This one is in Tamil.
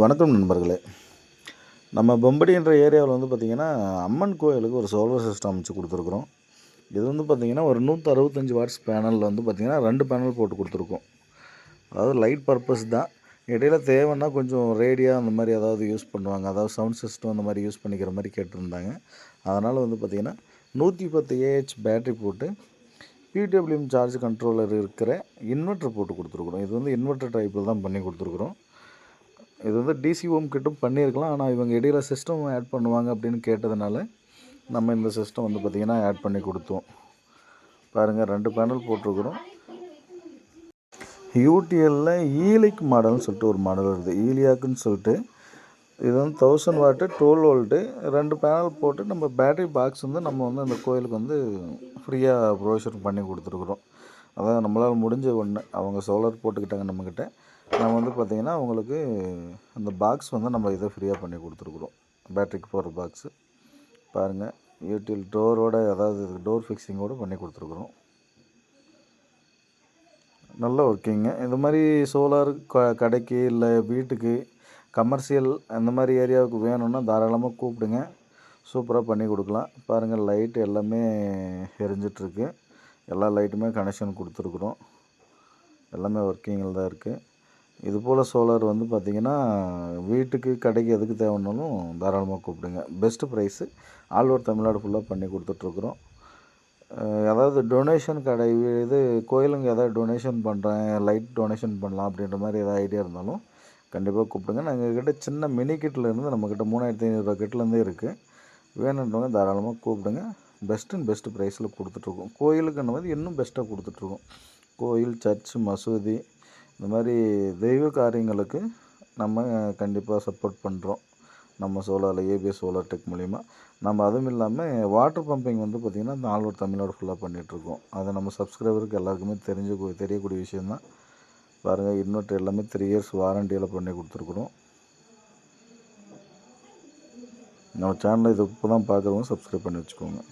வணக்கம் நண்பர்களே. நம்ம பொம்படின்ற ஏரியாவில் வந்து பார்த்திங்கன்னா அம்மன் கோயிலுக்கு ஒரு சோலார் சிஸ்டம் அமைச்சு கொடுத்துருக்குறோம். இது வந்து பார்த்திங்கன்னா ஒரு நூற்றி அறுபத்தஞ்சி வாட்ஸ் பேனலில் வந்து பார்த்திங்கன்னா ரெண்டு பேனல் போட்டு கொடுத்துருக்கோம். அதாவது லைட் பர்பஸ் தான். இடையில தேவைன்னா கொஞ்சம் ரேடியோ அந்த மாதிரி ஏதாவது யூஸ் பண்ணுவாங்க. அதாவது சவுண்ட் சிஸ்டம் அந்த மாதிரி யூஸ் பண்ணிக்கிற மாதிரி கேட்டிருந்தாங்க. அதனால் வந்து பார்த்திங்கன்னா நூற்றி பத்து ஏஹெச் பேட்ரி போட்டு பிடபிள்யூஎம் சார்ஜ் கண்ட்ரோலர் இருக்கிற இன்வெர்ட்டர் போட்டு கொடுத்துருக்குறோம். இது வந்து இன்வெர்ட்டர் டைப்பில் தான் பண்ணி கொடுத்துருக்குறோம். இது வந்து டிசி கிட்டும் பண்ணியிருக்கலாம். ஆனால் இவங்க இடையில சிஸ்டம் ஆட் பண்ணுவாங்க அப்படின்னு கேட்டதுனால நம்ம இந்த சிஸ்டம் வந்து பார்த்திங்கன்னா ஆட் பண்ணி கொடுத்தோம். பாருங்கள் ரெண்டு பேனல் போட்டிருக்குறோம். யூடிஎல்லில் ஈலிக் மாடல்னு சொல்லிட்டு ஒரு மாடல் வருது. ஈலியாக்குன்னு சொல்லிட்டு. இது வந்து தௌசண்ட் வாட்டு டுவெல் வோல்ட்டு ரெண்டு பேனல் போட்டு நம்ம பேட்டரி பாக்ஸ் வந்து நம்ம வந்து அந்த கோயிலுக்கு வந்து ஃப்ரீயாக ப்ரொவிஷன் பண்ணி கொடுத்துருக்குறோம். அதான் நம்மளால் முடிஞ்ச ஒன்று அவங்க சோலார் போட்டுக்கிட்டாங்க நம்மக்கிட்ட நம்ம வந்து பார்த்திங்கன்னா அவங்களுக்கு அந்த பாக்ஸ் வந்து நம்ம இதை ஃப்ரீயாக பண்ணி கொடுத்துருக்குறோம். பேட்ரிக்கு போகிற பாக்ஸு பாருங்கள் யூடிஎல் டோரோட அதாவது டோர் ஃபிக்ஸிங்கோடு பண்ணி கொடுத்துருக்குறோம். நல்ல ஒர்க்கிங்க இந்த மாதிரி சோலார் க கடைக்கு இல்லை வீட்டுக்கு கமர்ஷியல் அந்த மாதிரி ஏரியாவுக்கு வேணும்னா தாராளமாக கூப்பிடுங்க. சூப்பராக பண்ணி கொடுக்கலாம். பாருங்கள் லைட் எல்லாமே எரிஞ்சிட்ருக்கு எல்லா லைட்டுமே கனெக்ஷன் கொடுத்துருக்குறோம். எல்லாமே ஒர்க்கிங்கில் தான் இருக்குது இது போல் சோலார் வந்து பார்த்திங்கன்னா வீட்டுக்கு கடைக்கு எதுக்கு தேவைன்னாலும் தாராளமாக கூப்பிடுங்க. Best price all over Tamil Nadu ஃபுல்லாக பண்ணி கொடுத்துட்ருக்குறோம். அதாவது டொனேஷன் கடை இது கோயிலுங்க எதாவது டொனேஷன் பண்ணுறேன் லைட் டொனேஷன் பண்ணலாம் அப்படின்ற மாதிரி எதாவது ஐடியா இருந்தாலும் கண்டிப்பாக கூப்பிடுங்க. நாங்கள் கிட்ட சின்ன மினி கிட்டில் இருந்து நம்மக்கிட்ட மூணாயிரத்தி ஐநூறுரூவா கிட்டலேருந்தே இருக்குது வேணுன்றவங்க தாராளமாக கூப்பிடுங்க. பெஸ்ட் அண்ட் பெஸ்ட்டு ப்ரைஸில் கொடுத்துட்ருக்கோம் கோயிலுக்குன்னு வந்து இன்னும் பெஸ்ட்டாக கொடுத்துட்ருக்கோம் கோயில் சர்ச் மசூதி இந்த மாதிரி தெய்வ காரியங்களுக்கு நம்ம கண்டிப்பாக சப்போர்ட் பண்ணுறோம் நம்ம சோலாரில் ஏபிஎஸ் சோலார் டெக் மூலிமா நம்ம அதுவும் இல்லாமல் வாட்டர் பம்பிங் வந்து பார்த்திங்கன்னா இந்த ஆல் ஓவர் தமிழ்நாடு ஃபுல்லாக பண்ணிகிட்ருக்கோம் அதை நம்ம சப்ஸ்கிரைபருக்கு எல்லாருக்குமே தெரிஞ்சு தெரியக்கூடிய விஷயந்தான் பாருங்கள் இன்வெர்ட்டர் எல்லாமே த்ரீ இயர்ஸ் வாரண்டியில் பண்ணி கொடுத்துருக்குறோம். நம்ம சேனலை இது இப்போ தான் பார்க்குறவங்க சப்ஸ்கிரைப் பண்ணி வச்சுக்கோங்க.